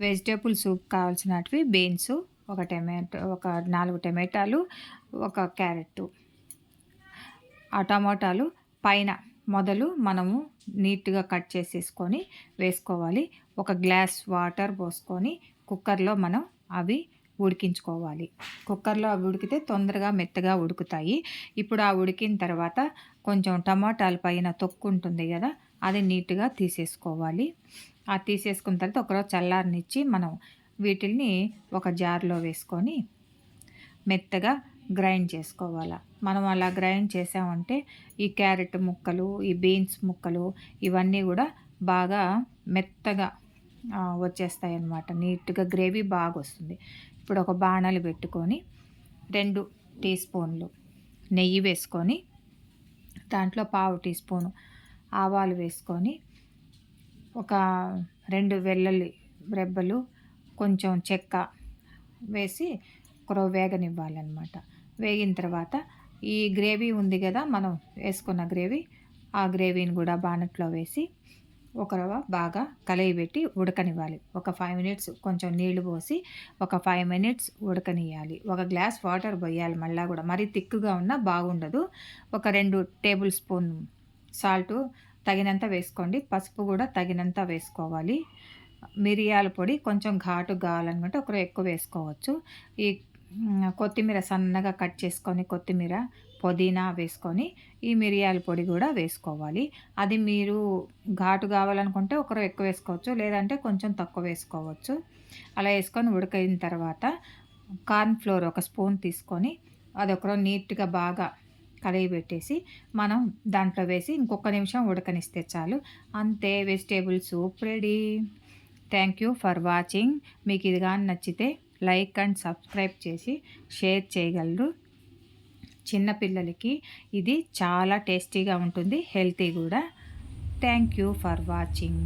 Vegetable soup కావాల్సినవి beans ఒక tomato ఒక నాలుగు టమాటాలు ఒక క్యారెట్. ఆ టమాటాలు పైన మొదలు మనము నీట్గా కట్ చేసేసుకొని వేసుకోవాలి. ఒక గ్లాస్ వాటర్ పోసుకొని కుక్కర్లో మనం అవి ఉడికించుకోవాలి. కుక్కర్లో అవి ఉడికితే తొందరగా మెత్తగా ఉడుకుతాయి. ఇప్పుడు ఆ ఉడికిన తర్వాత కొంచెం టమాటాల పైన తొక్కు ఉంటుంది కదా అది నీట్గా తీసేసుకోవాలి. ఆ తీసేసుకున్న తర్వాత ఒకరోజు చల్లారనిచ్చి మనం వీటిల్ని ఒక జార్లో వేసుకొని మెత్తగా గ్రైండ్ చేసుకోవాలి. మనం అలా గ్రైండ్ చేసామంటే ఈ క్యారెట్ ముక్కలు ఈ బీన్స్ ముక్కలు ఇవన్నీ కూడా బాగా మెత్తగా వచ్చేస్తాయి అన్నమాట నీట్గా గ్రేవీ బాగా వస్తుంది ఇప్పుడు ఒక బాణాలు పెట్టుకొని రెండు టీ స్పూన్లు నెయ్యి వేసుకొని దాంట్లో పావు టీ స్పూను ఆవాలు వేసుకొని ఒక రెండు వెల్లుల్లి రెబ్బలు కొంచెం చెక్క వేసి ఒకరో వేగనివ్వాలన్నమాట. వేగిన తర్వాత ఈ గ్రేవీ ఉంది కదా మనం వేసుకున్న గ్రేవీ ఆ గ్రేవీని కూడా బాణట్లో వేసి ఒక రవ్వ బాగా కలయిబెట్టి ఉడకనివ్వాలి. ఒక ఫైవ్ మినిట్స్ కొంచెం నీళ్ళు పోసి ఒక ఫైవ్ మినిట్స్ ఉడకనియాలి ఒక గ్లాస్ వాటర్ పోయాలి మళ్ళీ కూడా. మరీ తిక్కుగా ఉన్నా బాగుండదు. ఒక రెండు టేబుల్ స్పూన్ సాల్ట్ తగినంత వేసుకోండి. పసుపు కూడా తగినంత వేసుకోవాలి. మిరియాల పొడి కొంచెం ఘాటు కావాలనుకుంటే ఒకరు ఎక్కువ వేసుకోవచ్చు. ఈ కొత్తిమీర సన్నగా కట్ చేసుకొని కొత్తిమీర పుదీనా వేసుకొని ఈ మిరియాల పొడి కూడా వేసుకోవాలి. అది మీరు ఘాటు కావాలనుకుంటే ఒకరు ఎక్కువ వేసుకోవచ్చు. లేదంటే కొంచెం తక్కువ వేసుకోవచ్చు. అలా వేసుకొని ఉడకైన తర్వాత కార్న్ ఫ్లోర్ ఒక స్పూన్ తీసుకొని అది ఒకరు నీట్గా బాగా కడిగి పెట్టేసి మనం దాంట్లో వేసి ఇంకొక నిమిషం ఉడకనిస్తే చాలు. అంతే vegetable soup ready thank you for watching. మీకు ఇది కానీ నచ్చితే లైక్ అండ్ సబ్స్క్రైబ్ చేసి షేర్ చేయగలరు. చిన్నపిల్లలకి ఇది చాలా టేస్టీగా ఉంటుంది హెల్తీ కూడా. Thank you for watching.